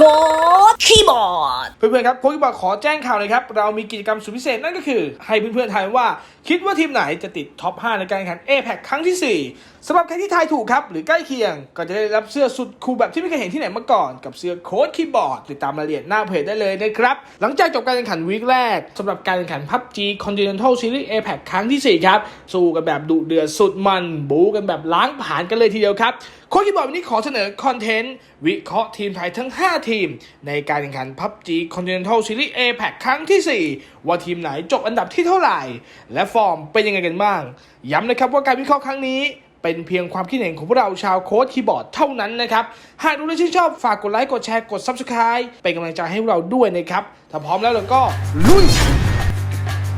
โค้ดคีย์บอร์ด เพื่อนๆครับโค้ดคีย์บอร์ดขอแจ้งข่าวเลยครับ เรามีกิจกรรมสุดพิเศษนั่นก็คือ ให้เพื่อนๆทายว่าคิดว่าทีมไหนจะติดท็อป 5 ในการแข่งขัน a p e c ครั้งที่ 4สำหรับใครที่ทายถูกครับ หรือใกล้เคียง ก็จะได้รับเสื้อสุดคูลแบบที่ไม่เคยเห็นที่ไหนมาก่อน กับเสื้อโค้ดคีย์บอร์ดติดตามรายละเอียดหน้าเพจได้เลยนะครับ หลังจากจบการแข่งขันวีคแรกสำหรับการแข่งขัน PUBG Continental Series a p e c ครั้งที่ 4 ครับ สู้กันแบบดุเดือดสุดมัน บู๊กันแบบล้างผ่านกันเลยทีเดียวครับโค้ชคีย์บอร์ดวันนี้ขอเสนอคอนเทนต์ วิเคราะห์ทีมไทยทั้ง 5 ทีม ในการแข่งขัน PUBG Continental Series A p a c ครั้งที่ 4 ว่าทีมไหนจบอันดับที่เท่าไหร่ และฟอร์มเป็นยังไงกันบ้างย้ำนะครับว่าการวิเคราะห์ครั้งนี้ เป็นเพียงความคิดเห็นของพวกเราชาวโค้ดคีย์บอร์ดเท่านั้นนะครับ หากดูและชื่นชอบฝากกดไลค์กดแชร์กด Subscribe เป็นกำลังใจให้พวกเราด้วยนะครับ ถ้าพร้อมแล้วเราก็ลุย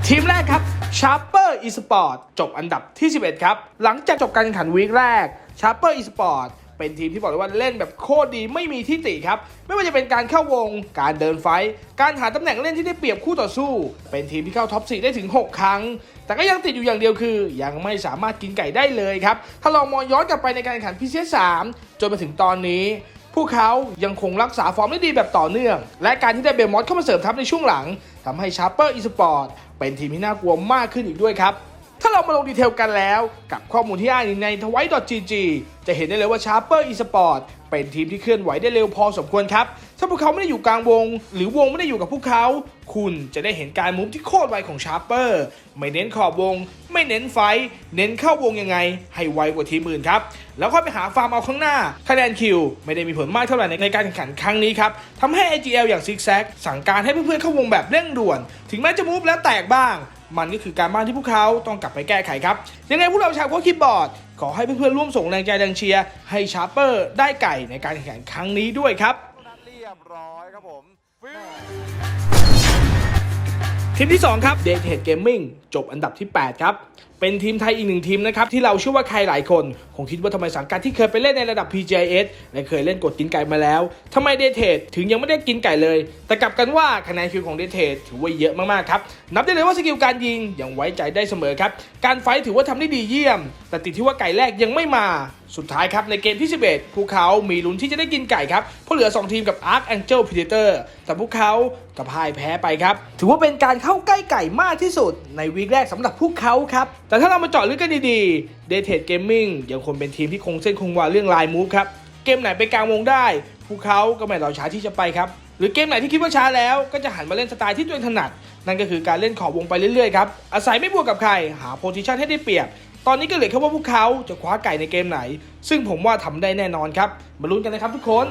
ทีมแรกครับ Sharper Esport จบอันดับที่ 11 ครับ หลังจากจบการแข่งขันวีคแรก Sharper Esport เป็นทีมที่บอกเลยว่าเล่นแบบโคตรดีไม่มีที่ติครับ ไม่ว่าจะเป็นการเข้าวง การเดินไฟ การหาตำแหน่งเล่นที่ได้เปรียบคู่ต่อสู้ เป็นทีมที่เข้าท็อป4ได้ถึง 6 ครั้ง แต่ก็ยังติดอยู่อย่างเดียวคือ ยังไม่สามารถกินไก่ได้เลยครับ ถ้าลองมองย้อนกลับไปในการแข่งขันพีเซ3จนมาถึงตอนนี้พวกเขายังคงรักษาฟอร์มได้ดีแบบต่อเนื่อง และการที่ได้เบลมอสเข้ามาเสริมทัพในช่วงหลังทำให้ชาร์เปอร์อีสปอร์ตเป็นทีมที่น่ากลัวมากขึ้นอีกด้วยครับ เรามาลงดีเทลกันแล้ว กับข้อมูลที่อ้างอิงในทวาย .gg จะเห็นได้เลยว่าชาร์เปอร์อีสปอร์ตเป็นทีมที่เคลื่อนไหวได้เร็วพอสมควรครับ ถ้าพวกเขาไม่ได้อยู่กลางวง หรือวงไม่ได้อยู่กับพวกเขา คุณจะได้เห็นการมุฟที่โคตรไวของชาร์เปอร์ ไม่เน้นขอบวง ไม่เน้นไฟ เน้นเข้าวงยังไง ให้ไวกว่าทีมอื่นครับ แล้วค่อยไปหาฟาร์มเอาข้างหน้าคะแนนคิว ไม่ได้มีผลมากเท่าไหร่ในการแข่งขันครั้งนี้ครับทำให้ AGL อย่างซิกแซกสั่งการให้เพื่อนๆเข้าวงแบบเร่งด่วน ถึงแม้จะมูฟแล้วแตกบ้าง มันก็คือการบ้านที่พวกเขาต้องกลับไปแก้ไขครับ ยังไงพวกเราชาวโค้ชคีย์บอร์ด ขอให้เพื่อนๆร่วมส่งแรงใจแรงเชียร์ให้ชาร์เปอร์ได้ไก่ในการแข่งขันครั้งนี้ด้วยครับเรียบร้อยครับผมฟิว ทีมที่ 2 ครับ d a t e d Gaming จบอันดับที่ 8 ครับ เป็นทีมไทยอีกหนึ่งทีมนะครับ ที่เราเชื่อว่าใครหลายคน คงคิดว่าทำไมสังกัดที่เคยไปเล่นในระดับ PGIS และเคยเล่นกดกินไก่มาแล้วทำไม d a t e d ถึงยังไม่ได้กินไก่เลย แต่กลับกันว่าคะแนนคิวของ d a t e d ถือว่าเยอะมากๆครับนับได้เลยว่าสกิลการยิงยังไว้ใจได้เสมอครับการไฟถือว่าทำได้ดีเยี่ยม แต่ติดที่ว่าไก่แรกยังไม่มา สุดท้ายครับในเกมที่ 11 พวกเขามีลุ้นที่จะได้กินไก่ครับ เพราะเหลือ 2 ทีมกับ Archangel Predator แต่พวกเขากับพ่ายแพ้ไปครับ ถือว่าเป็นการเข้าใกล้ไก่มากที่สุดในวีคแรกสำหรับพวกเขาครับ แต่ถ้าเรามาเจาะลึกกันดีๆ d a t e d Gaming ยังคงเป็นทีมที่คงเส้นคงวาเรื่องลายมูฟครับ เกมไหนไปกลางวงได้ พวกเขาก็ไม่รอช้าที่จะไปครับ หรือเกมไหนที่คิดว่าช้าแล้วก็จะหันมาเล่นสไตล์ที่ตัวเองถนัด นั่นก็คือการเล่นขอบวงไปเรื่อยๆครับ อาศัยไม่บวกกับใคร หาโพซิชันให้ได้เปรียบ ตอนนี้ก็เหลือแค่ว่าพวกเขาจะคว้าไก่ในเกมไหน ซึ่งผมว่าทำได้แน่นอนครับ มาลุ้นกันนะครับทุกคน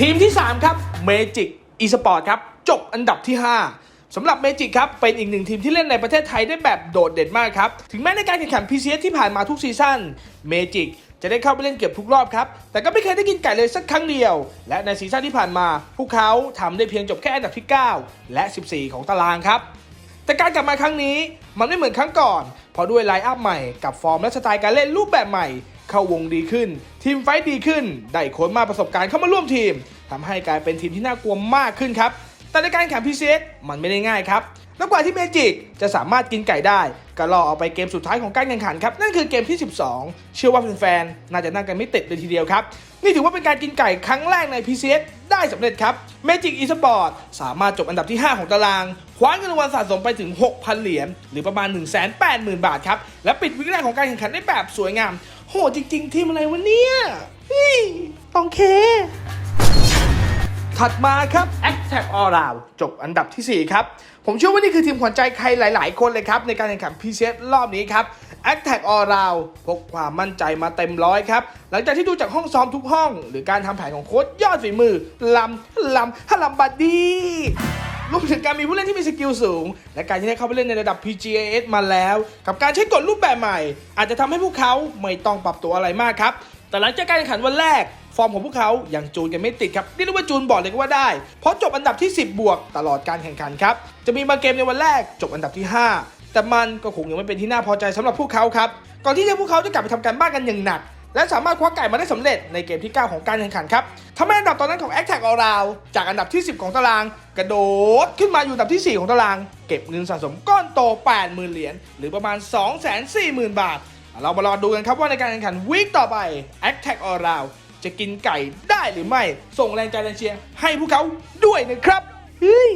ทีมที่ 3 ครับ Magic Esport ครับ จบอันดับที่ 5สำหรับ Magic ครับ เป็นอีกหนึ่งทีมที่เล่นในประเทศไทยได้แบบโดดเด่นมากครับ ถึงแม้ในการแข่งขัน PCS ที่ผ่านมาทุกซีซั่น Magic จะได้เข้าไปเล่นเกือบทุกรอบครับ แต่ก็ไม่เคยได้กินไก่เลยสักครั้งเดียว และในซีซั่นที่ผ่านมา พวกเขาทำได้เพียงจบแค่อันดับที่ 9 และ 14 ของตารางครับ แต่การกลับมาครั้งนี้มันไม่เหมือนครั้งก่อน เพราะด้วยไลน์อัพใหม่กับฟอร์มและสไตล์การเล่นรูปแบบใหม่ เข้าวงดีขึ้น ทีมไฟท์ดีขึ้น ได้ค้ชมาประสบการณ์เข้ามาร่วมทีมทำให้กลายเป็นทีมที่น่ากลัวมากขึ้นครับ แต่ในการแข่งพีเซมันไม่ได้ง่ายครับแล้วกว่าที่เมจิกจะสามารถกินไก่ได้ก็รอเอาไปเกมสุดท้ายของการแข่งขันครับ นั่นคือเกมที่ 12 เชื่อว่าแฟนๆน่าจะนั่งกันไม่ติดเลยทีเดียวครับ นี่ถือว่าเป็นการกินไก่ครั้งแรกใน PCS ได้สำเร็จครับ Magic Esport สามารถจบอันดับที่ 5 ของตาราง คว้าเงินรางวัลสะสมไปถึง 6,000 เหรียญหรือประมาณ 180,000 บาทครับ และปิดวิกแรกของการแข่งขันได้แบบสวยงาม โหจริง ๆ ทีมอะไรวะเนี่ยเฮ้ยต้องเค ถัดมาครับ Attack All Round จบอันดับทีสี่ 4 ครับ ผมเชื่อว่านี่คือทีมขวัญใจใครหลาย ๆ คนเลยครับ ในการแข่งขัน PCS รอบนี้ครับ Attack All Round พกความมั่นใจมาเต็มร้อยครับ หลังจากที่ดูจากห้องซ้อมทุกห้อง หรือการทำแผนของโค้ชยอดฝีมือลำลำฮัลลัมบัดดีรวมถึงการมีผู้เล่นที่มีสกิลสูง และการที่ได้เข้าไปเล่นในระดับ PGAS มาแล้ว กับการใช้กฎรูปแบบใหม่ อาจจะทำให้พวกเขาไม่ต้องปรับตัวอะไรมากครับ แต่หลังจากการแข่งขันวันแรก ฟอร์มของพวกเขายังจูนกันไม่ติดครับเรียกว่าจูนบอดเลยก็ว่าได้ เพราะจบอันดับที่ 10 บวกตลอดการแข่งขันครับ จะมีบางเกมในวันแรกจบอันดับที่ 5 แต่มันก็คงยังไม่เป็นที่น่าพอใจสำหรับพวกเขาครับ ก่อนที่จะพวกเขาจะกลับไปทำการบ้านกันอย่างหนัก และสามารถคว้าไก่มาได้สำเร็จในเกมที่ 9 ของการแข่งขันครับทำให้อันดับตอนนั้นของ a c t a c All Round จากอันดับที่ 10 ของตาราง กระโดดขึ้นมาอยู่อันดับที่ 4 ของตาราง เก็บเงินสะสมก้อนโต 80,000 เหรียญหรือประมาณ 240,000 บาท เรามารอดูกันครับว่าในการแข่งขันวีคต่อไป a c t a c All Round จะกินไก่ได้หรือไม่ ส่งแรงใจแรงเชียร์ให้พวกเขาด้วยนะครับเฮ้ย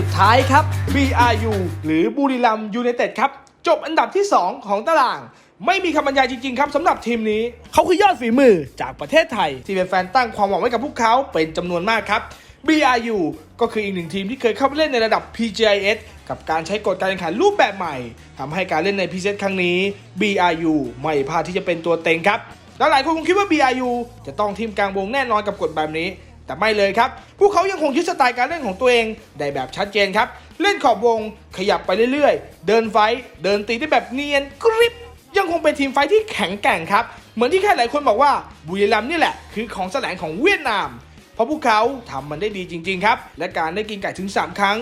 สุดท้ายครับ BRU หรือบุรีรัมยูไนเต็ดครับ จบอันดับที่ 2 ของตาราง ไม่มีคำบรรยายจริง ๆ ครับสำหรับทีมนี้ เขาคือยอดฝีมือจากประเทศไทย ที่เป็นแฟนตั้งความหวังไว้กับพวกเขาเป็นจำนวนมากครับ BRU ก็คืออีกหนึ่งทีมที่เคยเข้าไปเล่นในระดับ PGIS กับการใช้กฎการแข่งขันรูปแบบใหม่ทำให้การเล่นใน PCS ครั้งนี้ BRU ไม่พลาดที่จะเป็นตัวเต็งครับ แล้วหลายคนคงคิดว่า BRU จะต้องทีมกลางวงแน่นอนกับกฎแบบนี้ แต่ไม่เลยครับ พวกเขายังคงยึดสไตล์การเล่นของตัวเองได้แบบชัดเจนครับ เล่นขอบวงขยับไปเรื่อยๆ เดินไฟ เดินตีได้แบบเนียนกริบ ยังคงเป็นทีมไฟที่แข็งแกร่งครับ เหมือนที่แค่หลายคนบอกว่าบุรีรัมย์นี่แหละ คือของแสลงของเวียดนาม เพราะพวกเขาทำมันได้ดีจริง ๆ ครับ และการได้กินไก่ถึง 3 ครั้ง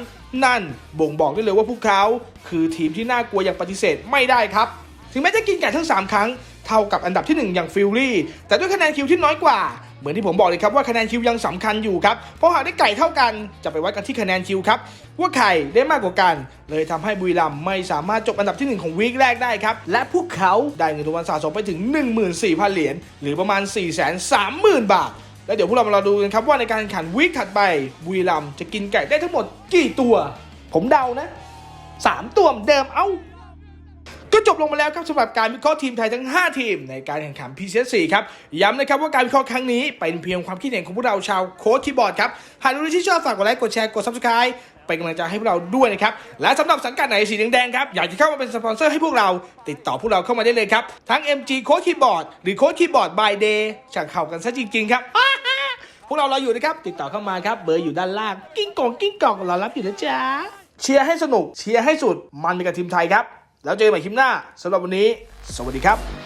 นั่นบ่งบอกได้เลยว่าพวกเขาคือทีมที่น่ากลัวอย่างปฏิเสธไม่ได้ครับ ถึงแม้จะกินไก่ทั้ง 3 ครั้ง เท่ากับอันดับที่ 1 อย่างฟิลลี่ แต่ด้วยคะแนนคิวที่น้อยกว่า เหมือนที่ผมบอกเลยครับว่าคะแนนคิวยังสำคัญอยู่ครับ เพราะหากได้ไก่เท่ากันจะไปวัดกันที่คะแนนคิวครับว่าใครได้มากกว่ากัน เลยทำให้บุรีรัมย์ไม่สามารถจบอันดับที่ 1 ของวีคแรกได้ครับ และพวกเขาได้เงินรางวัลสะสมไปถึง 14,000 เหรียญหรือประมาณ 430,000 บาท แล้วเดี๋ยวพวกเรามาดูกันครับว่าในการแข่งขันวีคถัดไปบุรีรัมย์จะกินไก่ได้ทั้งหมดกี่ตัว ผมเดานะสามตัวเหมือนเดิมเอ้า ก็จบลงมาแล้วครับสำหรับการวิเคราะห์ทีมไทยทั้ง 5 ทีม ในการแข่งขัน PCS 4 ครับย้ำนะครับว่าการวิเคราะห์ครั้งนี้เป็นเพียงความคิดเห็นของพวกเราชาวโค้ชคีย์บอร์ดครับหากดูที่ชอบฝากกดไลค์กดแชร์กด Subscribe เป็นกำลังใจให้พวกเราด้วยนะครับ และสำหรับสังกัดไหนสีแดงๆครับ อยากจะเข้ามาเป็นสปอนเซอร์ให้พวกเรา ติดต่อพวกเราเข้ามาได้เลยครับ ทั้ง MG โค้ชคีย์บอร์ดหรือโค้ชคีย์บอร์ด by day ช่างเข้ากันซะจริงๆ ครับ พวกเรารออยู่นะครับ ติดต่อเข้ามาครับ เบอร์อยู่ด้านล่าง กิ้งกองกิ้งกองรอรับอยู่นะจ๊ะ เชียร์ให้สนุก เชียร์ให้สุด มันไปกับทีมไทยครับ แล้วเจอกันใหม่คลิปหน้าสำหรับวันนี้ สวัสดีครับ